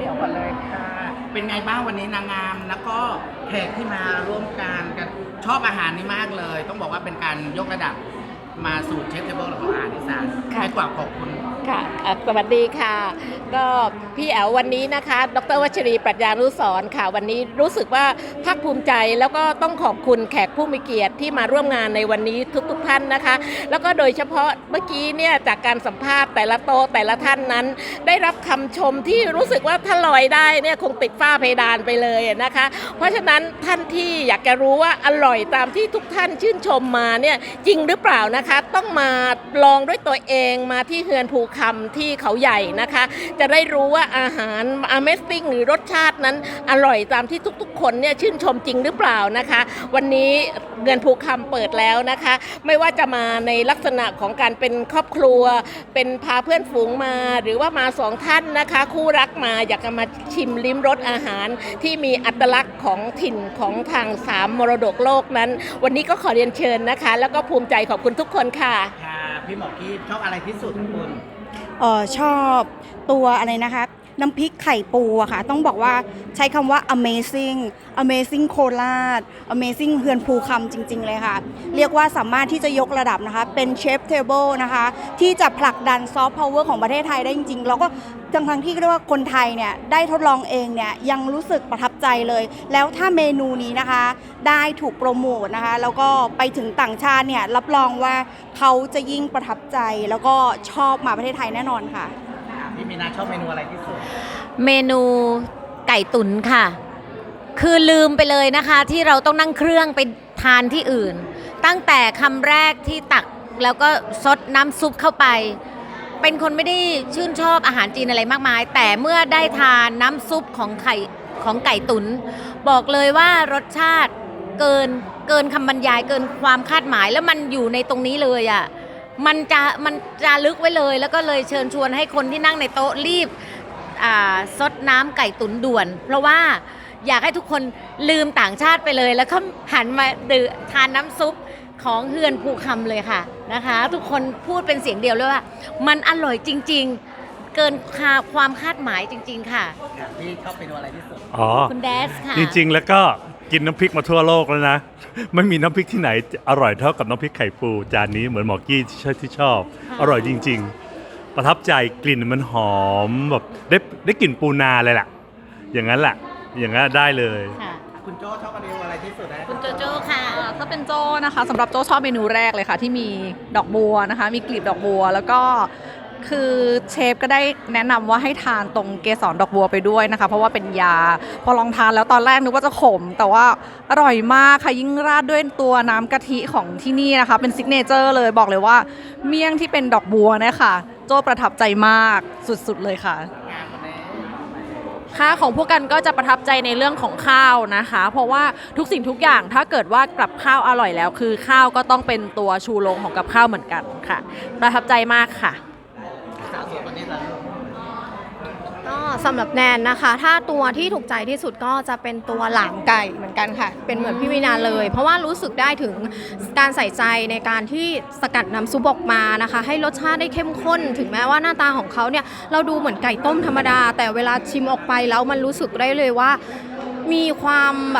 พี่เอ๋ก่อนเลยค่ะ เป็นไงบ้างวันนี้นางงามแล้วก็แขกที่มาร่วมกันกันชอบอาหารนี้มากเลย ต้องบอกว่าเป็นการยกระดับ มาสู่เชฟเทเบิลของอาหารอีสานค่ะ ให้กว่าขอบคุณ ค่ะอะสวัสดีค่ะ ก็พี่แอ๋ววันนี้นะคะ ดรวัชรีปรัชญานุสรณ์ค่ะ วันนี้รู้สึกว่าภาคภูมิใจแล้วก็ต้องขอบคุณแขกผู้มีเกียรติที่มาร่วมงานในวันนี้ทุกๆท่านนะคะ แล้วก็โดยเฉพาะเมื่อกี้เนี่ยจากการสัมภาษณ์แต่ละโตะแต่ละท่านนั้น ได้รับคำชมที่รู้สึกว่าถ้าลอยได้เนี่ยคงติดฝ้าเพดานไปเลยนะคะ เพราะฉะนั้นท่านที่อยากจะรู้ว่าอร่อยตามที่ทุกท่านชื่นชมมาเนี่ยจริงหรือเปล่านะคะต้องมาลองด้วยตัวเองมาที่เฮือนภูคำที่เขาใหญ่นะคะ จะได้รู้ว่าอาหาร Amazing หรือรสชาตินั้นอร่อยตามที่ทุกๆ คนเนี่ยชื่นชมจริงหรือเปล่านะคะ วันนี้เงินภูคำเปิดแล้วนะคะ ไม่ว่าจะมาในลักษณะของการเป็นครอบครัว เป็นพาเพื่อนฝูงมา หรือว่ามาสองท่านนะคะ คู่รักมาอยากจะมาชิมลิ้มรสอาหารที่มีอัตลักษณ์ของถิ่นของทางสามมรดกโลกนั้น วันนี้ก็ขอเรียนเชิญนะคะ แล้วก็ภูมิใจขอบคุณทุกคนค่ะค่ะพี่หมอกี้ชอบอะไรที่สุดคุณ เออชอบตัวอะไรนะคะ น้ำพริกไข่ปูอะค่ะ ต้องบอกว่าใช้คำว่า amazing amazing โคราช amazing เฮือนภูคำจริง ๆ เลยค่ะ เรียกว่าสามารถที่จะยกระดับนะคะ เป็นเชฟเทเบิลนะคะ ที่จะผลักดันซอฟต์พาวเวอร์ของประเทศไทยได้จริง ๆ แล้วก็ทั้งทั้งที่เรียกว่าคนไทยเนี่ยได้ทดลองเองเนี่ยยังรู้สึกประทับใจเลย แล้วถ้าเมนูนี้นะคะ ได้ถูกโปรโมทนะคะ แล้วก็ไปถึงต่างชาติเนี่ยรับรองว่าเขาจะยิ่งประทับใจแล้วก็ชอบมาประเทศไทยแน่นอนค่ะ พี่มีนาชอบเมนูอะไรที่สุด เมนูไก่ตุ๋นค่ะ คือลืมไปเลยนะคะ ที่เราต้องนั่งเครื่องไปทานที่อื่น ตั้งแต่คำแรกที่ตักแล้วก็ซดน้ำซุปเข้าไป เป็นคนไม่ได้ชื่นชอบอาหารจีนอะไรมากมาย แต่เมื่อได้ทานน้ำซุปของไข่ของไก่ตุน บอกเลยว่ารสชาติเกินเกินคำบรรยายเกินความคาดหมายแล้วมันอยู่ในตรงนี้เลยอะ่ะ มันจะมันจะลึกไว้เลย แล้วก็เลยเชิญชวนให้คนที่นั่งในโต๊ะรีบอ่าซดน้ำไก่ตุ๋นด่วน เพราะว่าอยากให้ทุกคนลืมต่างชาติไปเลย แล้วก็หันมาดื่มทานน้ำซุปของเฮือนภูคำเลยค่ะนะคะ ทุกคนพูดเป็นเสียงเดียวเลยว่า มันอร่อยจริง ๆ เกินความคาดหมายจริง ๆ ค่ะค่ะพี่ชอบเมนูอะไรที่สุด อ๋อ คุณแดสค่ะ จริง ๆ แล้วก็ กินน้ำพริกมาทั่วโลกแล้วนะ ไม่มีน้ำพริกที่ไหนอร่อยเท่ากับน้ำพริกไข่ปูจานนี้เหมือนหมอกี้ที่ชอบที่ชอบค่ะอร่อยจริง ๆ ประทับใจกลิ่นมันหอมแบบได้ได้กลิ่นปูนาเลยล่ะ อย่างนั้นแหละอย่างนั้นได้เลย ค่ะ คุณโจ้ชอบเมนูอะไรที่สุดนะคุณโจโจ้ค่ะ อ่าถ้าเป็นโจ้นะคะสำหรับโจ้ชอบเมนูแรกเลยค่ะ ที่มีดอกบัวนะคะ มีกลีบดอกบัว แล้วก็ คือเชฟก็ได้แนะนำว่าให้ทานตรงเกสรดอกบัวไปด้วยนะคะ เพราะว่าเป็นยา พอลองทานแล้วตอนแรกนึกว่าจะขม แต่ว่าอร่อยมากค่ะยิ่งราดด้วยตัวน้ำกะทิของที่นี่นะคะ เป็นซิกเนเจอร์เลยบอกเลยว่า เมี่ยงที่เป็นดอกบัวนี่ยค่ะโจ้ประทับใจมากสุดๆเลยค่ะค่าของพวกกันก็จะประทับใจในเรื่องของข้าวนะคะ เพราะว่าทุกสิ่งทุกอย่างถ้าเกิดว่ากับข้าวอร่อยแล้ว คือข้าวก็ต้องเป็นตัวชูโรงของกับข้าวเหมือนกันค่ะ ประทับใจมากค่ะ ก็สำหรับแนนนะคะ ถ้าตัวที่ถูกใจที่สุดก็จะเป็นตัวหลามไก่เหมือนกันค่ะ เป็นเหมือนพี่วินาเลย เพราะว่ารู้สึกได้ถึงการใส่ใจในการที่สกัดน้ำซุปออกมานะคะ ให้รสชาติได้เข้มข้น ถึงแม้ว่าหน้าตาของเขาเนี่ยเราดูเหมือนไก่ต้มธรรมดา แต่เวลาชิมออกไปแล้วมันรู้สึกได้เลยว่า มีความแบบ